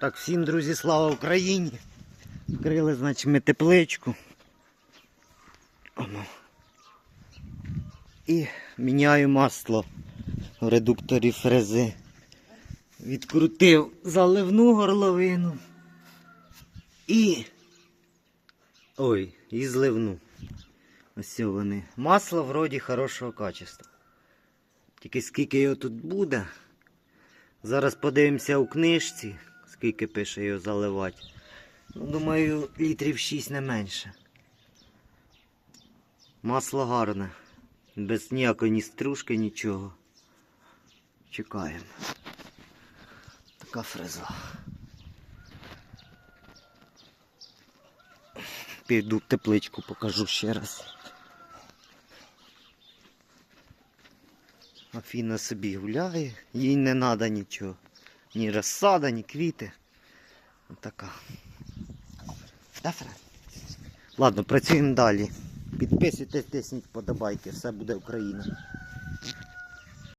Так, всім, друзі, слава Україні. Вкрили, значить, ми тепличку. Оно. І міняю масло в редукторі фрези. Відкрутив заливну горловину. І. Ой, і зливну. Ось вони. Масло вроді хорошого качества. Тільки скільки його тут буде. Зараз подивимося у книжці, скільки пише його заливати. Ну, думаю, літрів 6 не менше. Масло гарне. Без ніякої ні стружки, нічого. Чекаємо. Така фреза. Піду тепличку, покажу ще раз. Афіна собі гуляє, їй не треба нічого. Ні розсада, ні квіти. Отака. Да, Ладно, працюємо далі. Підписуйтесь, тисніть подобайки, все буде Україна.